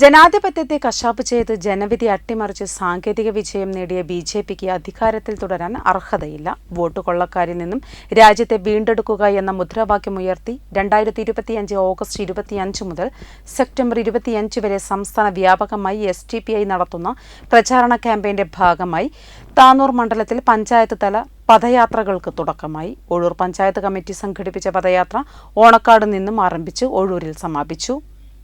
ജനാധിപത്യത്തെ കശാപ്പ് ചെയ്ത് ജനവിധി അട്ടിമറിച്ച് സാങ്കേതിക വിജയം നേടിയ ബി ജെ പിക്ക് അധികാരത്തിൽ തുടരാൻ അർഹതയില്ല. വോട്ട് കൊള്ളക്കാരിൽ നിന്നും രാജ്യത്തെ വീണ്ടെടുക്കുക എന്ന മുദ്രാവാക്യമുയർത്തി രണ്ടായിരത്തി ഇരുപത്തിയഞ്ച് ഓഗസ്റ്റ് ഇരുപത്തിയഞ്ച് മുതൽ സെപ്റ്റംബർ ഇരുപത്തിയഞ്ച് വരെ സംസ്ഥാന വ്യാപകമായി എസ് ടി പി ഐ നടത്തുന്ന പ്രചാരണ ക്യാമ്പയിന്റെ ഭാഗമായി താനൂർ മണ്ഡലത്തിൽ പഞ്ചായത്ത് തല പദയാത്രകൾക്ക് തുടക്കമായി. ഒഴൂർ പഞ്ചായത്ത് കമ്മിറ്റി സംഘടിപ്പിച്ച പദയാത്ര ഓണക്കാട് നിന്നും ആരംഭിച്ച് ഒഴൂരിൽ സമാപിച്ചു.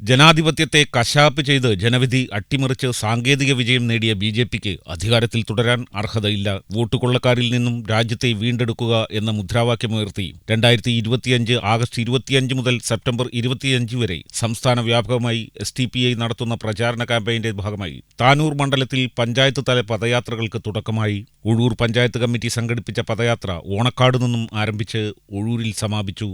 ജനാധിപത്യത്തെ കശാപ്പ് ചെയ്ത് ജനവിധി അട്ടിമറിച്ച് സാങ്കേതിക വിജയം നേടിയ ബി ജെ പിക്ക് അധികാരത്തിൽ തുടരാൻ അർഹതയില്ല. വോട്ട് കൊള്ളക്കാരിൽ നിന്നും രാജ്യത്തെ വീണ്ടെടുക്കുക എന്ന മുദ്രാവാക്യമുയർത്തി രണ്ടായിരത്തി ഇരുപത്തിയഞ്ച് ആഗസ്റ്റ് ഇരുപത്തിയഞ്ച് മുതൽ സെപ്റ്റംബർ ഇരുപത്തിയഞ്ച് വരെ സംസ്ഥാന വ്യാപകമായി എസ് ടി പി ഐ നടത്തുന്ന പ്രചാരണ ക്യാമ്പയിന്റെ ഭാഗമായി താനൂർ മണ്ഡലത്തിൽ പഞ്ചായത്ത് തല പദയാത്രകൾക്ക് തുടക്കമായി. ഉഴൂർ പഞ്ചായത്ത് കമ്മിറ്റി സംഘടിപ്പിച്ച പദയാത്ര ഓണക്കാട് നിന്നും ആരംഭിച്ച് ഉഴൂരിൽ സമാപിച്ചു.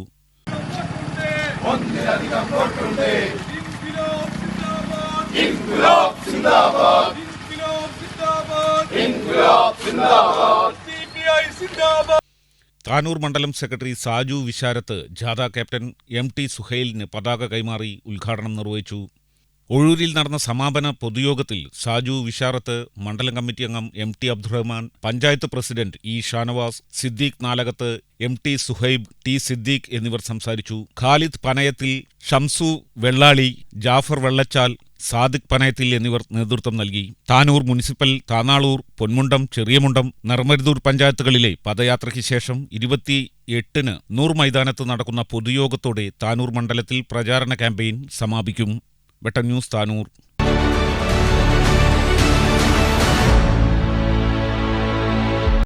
താനൂർ മണ്ഡലം സെക്രട്ടറി സാജു വിശാരത്ത് ജാഥ ക്യാപ്റ്റൻ എം ടി സുഹൈലിന് പതാക കൈമാറി ഉദ്ഘാടനം നിർവഹിച്ചു. ഒഴൂരിൽ നടന്ന സമാപന പൊതുയോഗത്തിൽ സാജു വിശാരത്ത് മണ്ഡലം കമ്മിറ്റി അംഗം M T Abdurahman panchayat president E Shanavas Siddique Nalakath M T Suhaib T Siddique എന്നിവർ സംസാരിച്ചു. ഖാലിദ് പനയത്തിൽ ഷംസു വെള്ളാളി ജാഫർ വെള്ളച്ചാൽ സാദിഖ് പനയത്തിൽ എന്നിവർ നേതൃത്വം നൽകി. താനൂർ മുനിസിപ്പൽ താനാളൂർ പൊന്മുണ്ടം ചെറിയമുണ്ടം നർമരുദൂർ പഞ്ചായത്തുകളിലെ പദയാത്രയ്ക്ക് ശേഷം ഇരുപത്തി എട്ടിന് നൂർ മൈതാനത്ത് നടക്കുന്ന പൊതുയോഗത്തോടെ താനൂർ മണ്ഡലത്തിൽ പ്രചാരണ ക്യാമ്പയിൻ സമാപിക്കും. വെട്ടൻ ന്യൂസ് താനൂർ.